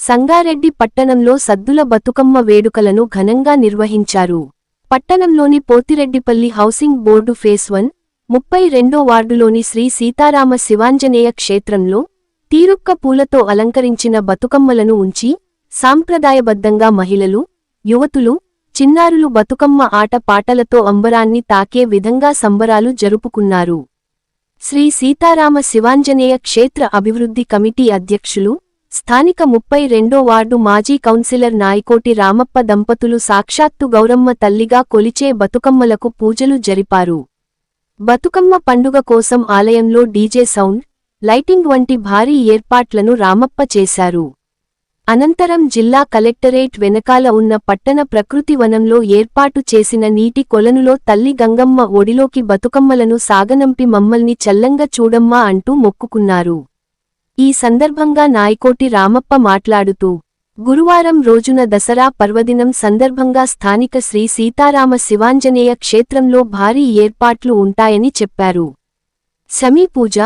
సంగారెడ్డి పట్టణంలో సద్దుల బతుకమ్మ వేడుకలను ఘనంగా నిర్వహించారు. పట్టణంలోని Pothireddypalli housing board phase one ముప్పై రెండో వార్డులోని శ్రీ సీతారామ శివాంజనేయ క్షేత్రంలో తీరుక్క పూలతో అలంకరించిన బతుకమ్మలను ఉంచి సాంప్రదాయబద్ధంగా మహిళలు యువతులు చిన్నారులు బతుకమ్మ ఆట పాటలతో అంబరాన్ని తాకే విధంగా సంబరాలు జరుపుకున్నారు. శ్రీ సీతారామ శివాంజనేయ క్షేత్ర అభివృద్ధి కమిటీ అధ్యక్షులు స్థానిక ముప్పై రెండో వార్డు మాజీ కౌన్సిలర్ నాయకోటి రామప్ప దంపతులు సాక్షాత్తు గౌరమ్మ తల్లిగా కొలిచే బతుకమ్మలకు పూజలు జరిపారు. బతుకమ్మ పండుగ కోసం ఆలయంలో డీజే సౌండ్ లైటింగ్ వంటి భారీ ఏర్పాట్లను రామప్ప చేశారు. అనంతరం జిల్లా కలెక్టరేట్ వెనకాల ఉన్న పట్టణ ప్రకృతి వనంలో ఏర్పాటు చేసిన నీటి కొలనులో తల్లి గంగమ్మ ఒడిలోకి బతుకమ్మలను సాగనంపి మమ్మల్ని చల్లంగా చూడమ్మా అంటూ మొక్కుకున్నారు. ఈ సందర్భంగా నాయకోటి రామప్ప మాట్లాడుతూ గురువారం రోజున దసరా పర్వదినం సందర్భంగా స్థానిక శ్రీ సీతారామ శివాంజనేయ క్షేత్రంలో భారీ ఏర్పాట్లు ఉంటాయని చెప్పారు. శమీ పూజ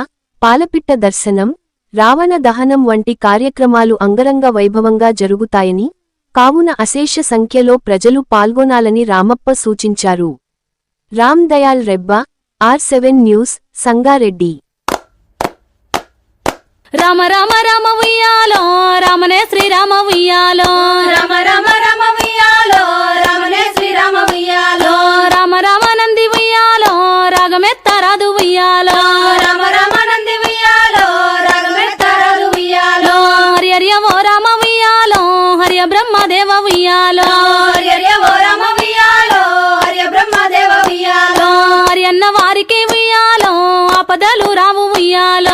పాలపిట్ట దర్శనం రావణ దహనం వంటి కార్యక్రమాలు అంగరంగ వైభవంగా జరుగుతాయని కావున అశేష సంఖ్యలో ప్రజలు పాల్గొనాలని రామప్ప సూచించారు. Ram Dayal Rebba R seven news Sangareddy. Rama Rama Rama ఉయ్యాలో రామనే శ్రీరామ ఉయ్యాలో. రామ రామ రామ ఉయ్యాలో రామనే శ్రీరామ ఉయ్యాలో. రామ రామ నంది ఉయ్యాలో రాగమెత్తరాదు ఉయ్యాలో. రామ రామ నంది ఉయ్యాలో రాగమెత్తరాదు ఉయ్యాలో. హరి హరియ ఓ రామ ఉయ్యాలో హరియ బ్రహ్మదేవ ఉయ్యాలో. హర్య ఓ రామ ఉయ్యాలో హర్య బ్రహ్మదేవ ఉయ్యాలో. హరి అన్న వారికి ఉయ్యాలో ఆపదలు రావు ఉయ్యాలో.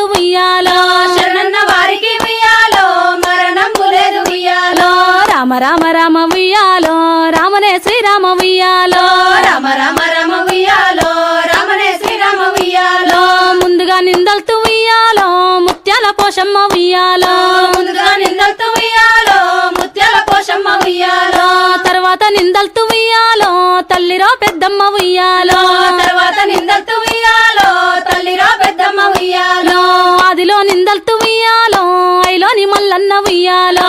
లేదు ఉయ్యాలో. శరణన్న వారికి ఉయ్యాలో మరణంబు లేదు ఉయ్యాలో. రామ రామ రామ ఉయ్యాలో రామనే శ్రీరామ ఉయ్యాలో. రామ రామ రామ ఉయ్యాలో రామనే శ్రీరామ ఉయ్యాలో. ముందుగా నిందల్తూ ఉయ్యాలో ముత్యాల కోశమ్మ ఉయ్యాలో. ముందుగా నిందలతో ఉయ్యాలో ముత్యాల కోశమ్మ ఉయ్యాలో. తర్వాత నిందల్తూ ఉయ్యాలో తల్లిరో పెద్దమ్మ ఉయ్యాలో. ఐలోని మల్లన్న ఉయ్యాలో.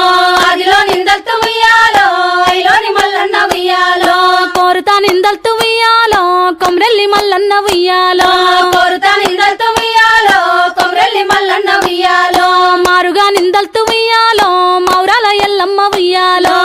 ఆదిలో నిందలతో ఉయ్యాలో ఐలోని మల్లన్న ఉయ్యాలో. కోరుతా నిందల్తూ ఉయ్యాలో కొమ్రెల్లి మల్లన్న ఉయ్యాలో. కోరుతా నిందలతో ఉయ్యాలో కొమరెల్లి మల్లన్న ఉయ్యాలో. మారుగా నిందల్తూ ఉయ్యాలో మౌరాల ఎల్లమ్మ ఉయ్యాలో.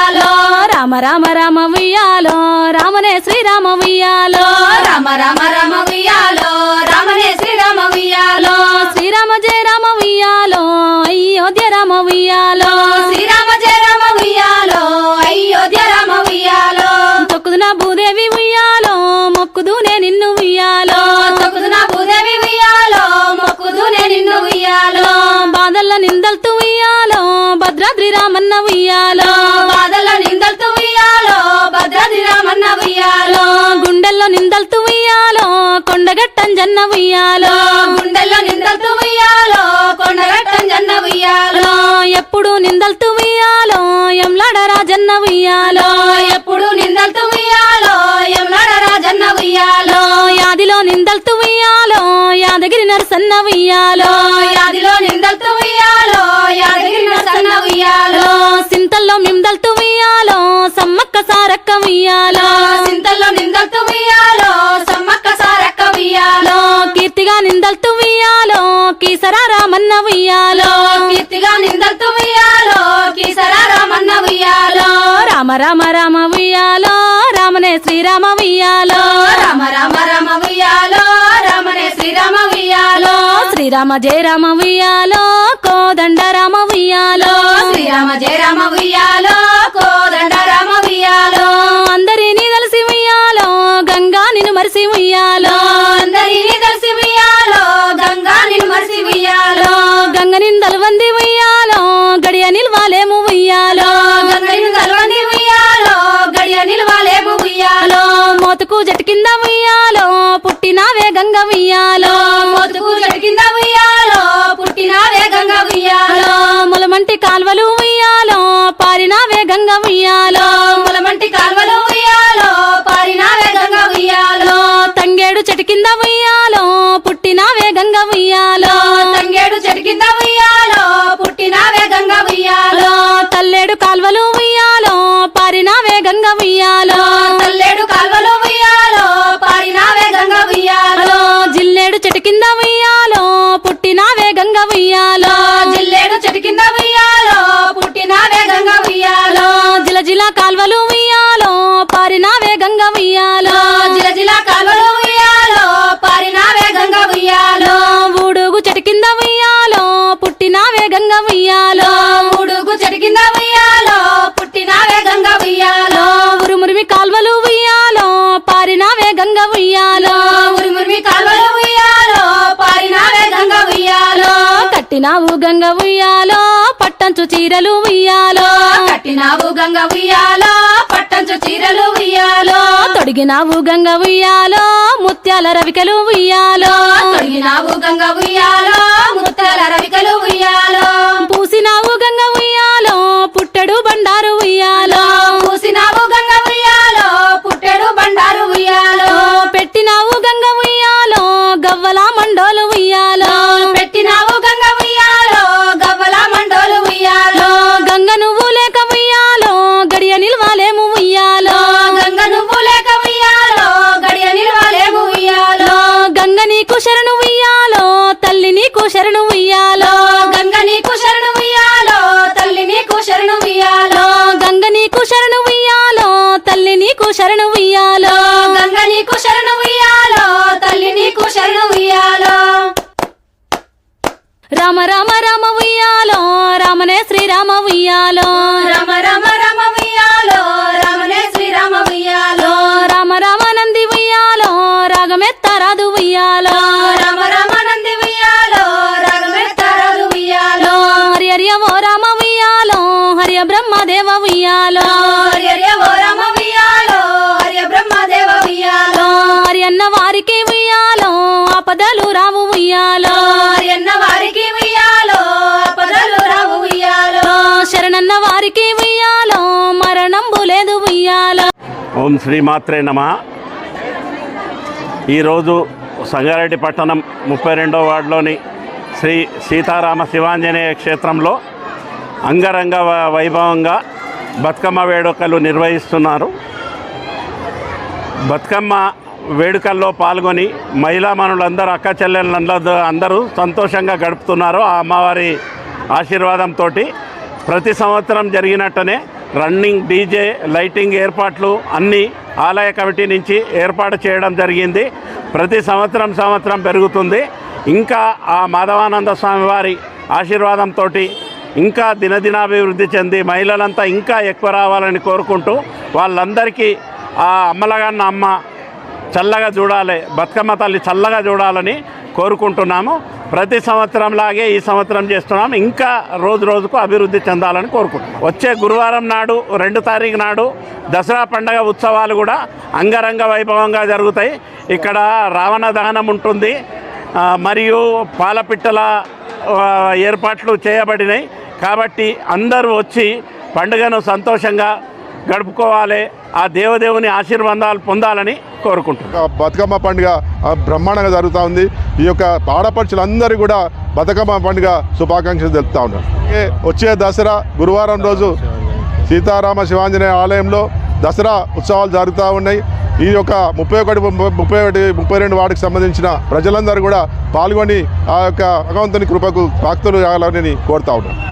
ఉయ్యాలో. రామ రామ రామ ఉయ్యాలో. రామనే శ్రీరామ ఉయ్యాలో. రామ రామ రామ ఉయ్యాలో. రామనే శ్రీరామ ఉయ్యాలో. శ్రీరామ జయ రామ ఉయ్యాలో. అయోధ్య రామ ఉయ్యాలో. శ్రీరామ జయ రామ ఉయ్యాలో. అయోధ్య రామ ఉయ్యాలో. తొక్కుదున భూదేవి ఉయ్యాలో. మొక్కుదునే నిన్ను ఉయ్యాలో. తొక్కుదున భూదేవి ఉయ్యాలో. మొక్కుదునే నిన్ను ఉయ్యాలో. బాధల్ల నిందల్తూ ఉయ్యాలో. భద్రాద్రి రామన్న ఉయ్యాలో. కొండగట్టంజన్న ఉయ్యాలో గుండెల్లో నిందలతో ఉయ్యాలో కొండగట్టం జన్న ఉయ్యాలో ఎప్పుడు నిందల్తూ ఉయ్యాలో ఎంలాడ రాజన్న ఉయ్యాలో ఎప్పుడు నిందలతో ఉయ్యాలో యమునాడ రాజన్న ఉయ్యాలో యాదిలో నిందల్తూ ఉయ్యాలో యాదగిరి నరసన్న ఉయ్యాలో యాదిలో నిందలతో ఉయ్యాలో యాదగిరి నరసన్న ఉయ్యాలో సింతల్లో మిందల్తూ ఉయ్యాలో సమ్మక్క సారక్క ఉయ్యాలో సింతల్లో నిందలతో ఉయ్యాలో రామన్న ఉయ్యాలో కీర్తిగా నిందలతో ఉయ్యాలో కీసరా రామన్న ఉయ్యాలో రామ రామ రామ ఉయ్యాలో రామనే శ్రీరామ ఉయ్యాలో రామ రామ రామ ఉయ్యాలో రామనే శ్రీరామ ఉయ్యాలో శ్రీరామ జయ రామ ఉయ్యాలో కోదండ రామ ఉయ్యాలో శ్రీరామ జయ రామ ఉయ్యాలో మోతుకు జటికింద కింద ఉయ్యాలో వేగంగ ముయ్యాలో మోతుకు జటికింద ముయ్యాలో పుట్టిన వేగంగ ముయ్యాలో ములమంటి కాల్వలు ముయ్యాలో పారిన వేగంగ ముయ్యాలో ములమంటి కాల్వలు ముయ్యాలో పారిన వేగంగ ముయ్యాలో తంగేడు చెట్టు కింద ఉయ్యాలో వేగంగ ముయ్యాలో తంగేడు చెటికింద కింద ఉయ్యాలో వేగంగ ముయ్యాలో తల్లేడు కాల్వలు ముయ్యాలో పారిన వేగంగ ముయ్యాలో ఉయ్యాలో జిల్లేడు చెట్టు కింద ఉయ్యాలో పుట్టినావే గంగ ఉయ్యాలో. జిల జిల కాల్వలు ఉయ్యాలో. పారినావే గంగ ఉయ్యాలో. జిల జిల కాల్వలు ఉయ్యాలో. పారినావే గంగ ఉయ్యాలో. ఊడుగు చెట్టు కింద ఉయ్యాలో పుట్టినావే గంగ ఉయ్యాలో. పట్టంచు చీరలు ఉయ్యాలో. కట్టినావు గంగ ఉయ్యాలో పట్టంచు చీరలు ఉయ్యాలో. తొడిగినావు గంగ ఉయ్యాలో ముత్యాల రవికలు ఉయ్యాలో. తొడిగినావు గంగ ఉయ్యాలో ముత్యాల రవికలు ఉయ్యాలో. పూసినావు గంగ ఉయ్యాలో పుట్టెడు బండారు ఉయ్యాలో. రామ రామ రామ ఉయ్యాలో రామనే శ్రీరామ ఉయ్యాలో. రమ రమ రమ ఉయ్యాలో రమణే శ్రీరామ ఉయ్యాలో. రామ రామ నంది ఉయ్యాలో రాగమెత్తరాదు ఉయ్యాలో. రమ రమ నంది ఉయ్యాలో రగమెత్తరాదు ఉయ్యాలో. హరి హరి ఓ రామ ఉయ్యాలో హరియ బ్రహ్మదేవ ఉయ్యాలో. హర్య ఓ రమ ఉయ్యాలో హర్య బ్రహ్మదేవ ఉయ్యాలో. హరి అన్న వారికి ఉయ్యాలో ఆపదలు రావు ఉయ్యాలో. ఓం శ్రీమాత్రే నమ. ఈరోజు సంగారెడ్డి పట్టణం ముప్పై రెండో వార్డులోని శ్రీ సీతారామ శివాంజనేయ క్షేత్రంలో అంగరంగ వ- వైభవంగా బతుకమ్మ వేడుకలు నిర్వహిస్తున్నారు. బతుకమ్మ వేడుకల్లో పాల్గొని మహిళా మనులందరూ అక్క చెల్లెళ్ళందరూ అందరూ సంతోషంగా గడుపుతున్నారు. ఆ అమ్మవారి ఆశీర్వాదంతో ప్రతి సంవత్సరం జరిగినట్టనే రన్నింగ్ డీజే లైటింగ్ ఏర్పాట్లు అన్నీ ఆలయ కమిటీ నుంచి ఏర్పాటు చేయడం జరిగింది. ప్రతి సంవత్సరం సంవత్సరం పెరుగుతుంది. ఇంకా ఆ మాధవానంద స్వామి వారి ఆశీర్వాదంతో ఇంకా దినదినాభివృద్ధి చెంది మహిళలంతా ఇంకా ఎక్కువ రావాలని కోరుకుంటూ వాళ్ళందరికీ ఆ అమ్మలగన్న అమ్మ చల్లగా చూడాలి బతుకమ్మ తల్లి చల్లగా చూడాలని కోరుకుంటున్నాము. ప్రతి సంవత్సరం లాగే ఈ సంవత్సరం చేస్తున్నాం. ఇంకా రోజు రోజుకు అభివృద్ధి చెందాలని కోరుకుంటున్నాం. వచ్చే గురువారం నాడు రెండు తారీఖు నాడు దసరా పండగ ఉత్సవాలు కూడా అంగరంగ వైభవంగా జరుగుతాయి. ఇక్కడ రావణ దహనం ఉంటుంది. మరియు పాలపిట్టల ఏర్పాట్లు చేయబడినాయి. కాబట్టి అందరూ వచ్చి పండుగను సంతోషంగా గడుపుకోవాలి. ఆ దేవదేవుని ఆశీర్వాదాలు పొందాలని కోరుకుంటున్నాను. బతుకమ్మ పండుగ ఆ, బ్రహ్మాండంగా జరుగుతూ ఉంది. ఈ యొక్క ఆడపడుచులందరూ కూడా బతుకమ్మ పండుగ శుభాకాంక్షలు తెలుపుతా ఉన్నారు. వచ్చే దసరా గురువారం రోజు సీతారామ శివాంజనేయ ఆలయంలో దసరా ఉత్సవాలు జరుగుతూ ఉన్నాయి. ఈ యొక్క ముప్పై ఒకటి ముప్పై ఒకటి ముప్పై రెండు వాటికి సంబంధించిన ప్రజలందరూ కూడా పాల్గొని ఆ యొక్క భగవంతుని కృపకు భక్తులు కావాలని కోరుతా ఉన్నాను